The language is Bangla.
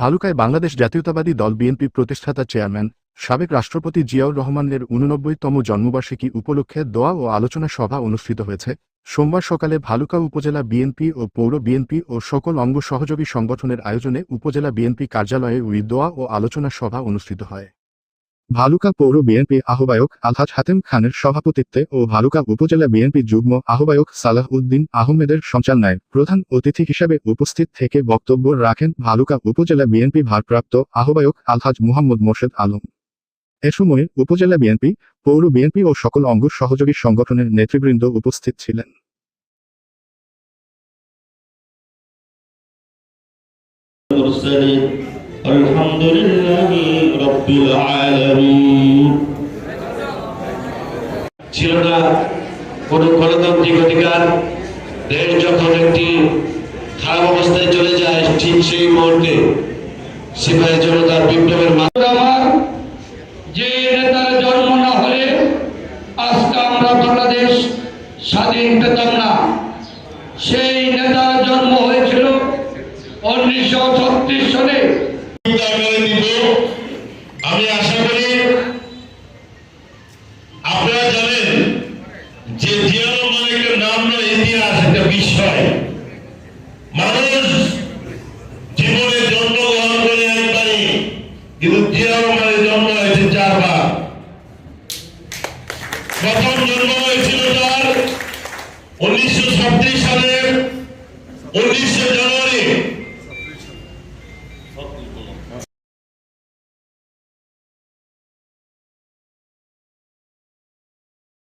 ভালুকায় বাংলাদেশ জাতীয়তাবাদী দল বিএনপি প্রতিষ্ঠাতা চেয়ারম্যান, সাবেক রাষ্ট্রপতি জিয়াউর রহমানের উননব্বইতম জন্মবার্ষিকী উপলক্ষে দোয়া ও আলোচনা সভা অনুষ্ঠিত হয়েছে। সোমবার সকালে ভালুকা উপজেলা বিএনপি ও পৌর বিএনপি ও সকল অঙ্গ সহযোগী সংগঠনের আয়োজনে উপজেলা বিএনপি কার্যালয়ে উই দোয়া ও আলোচনা সভা অনুষ্ঠিত হয়। ভালুকা পৌর বিএনপি আহ্বায়ক আলহাজ হাতেম খানের সভাপতিত্বে ও ভালুকা উপজেলা বিএনপি যুগ্ম আহ্বায়ক সালাহ উদ্দিন আহমেদের সঞ্চালনায় প্রধান অতিথি হিসাবে উপস্থিত থেকে বক্তব্য রাখেন ভালুকা উপজেলা বিএনপি ভারপ্রাপ্ত আহ্বায়ক আলহাজ মুহাম্মদ মোর্শেদ আলম এ সময় উপজেলা বিএনপি পৌর বিএনপি ও সকল অঙ্গ সহযোগী সংগঠনের নেতৃবৃন্দ উপস্থিত ছিলেন المرسلين الحمد لله رب العالمين ছিল না কোন গণতান্ত্রিক অধিকার দেশ যখন একটি খারাপ অবস্থায় চলে যায় ঠিক সেই মুহূর্তে সিপাহী জনতার বিপ্লবের মাধ্যমে আমার যে নেতার জন্ম না হলে আজকে আমরা বাংলাদেশ স্বাধীন পেতাম না সেই নেতার জন্ম হয়েছিল উনিশশো ছত্রিশ সালে করে দিব আমি আশা করি আপনারা জানেন যে জিয়া রহমান নাম নয় ইতিহাস একটা বিষয়। মানুষ জীবনে জন্মগ্রহণ করে একবারই, কিন্তু জিয়া রহমানের জন্ম হয়েছে চারবার। প্রথম জন্ম হয়েছিল তার উনিশশো ছাব্বিশ সালের উনিশে জানুয়ারি।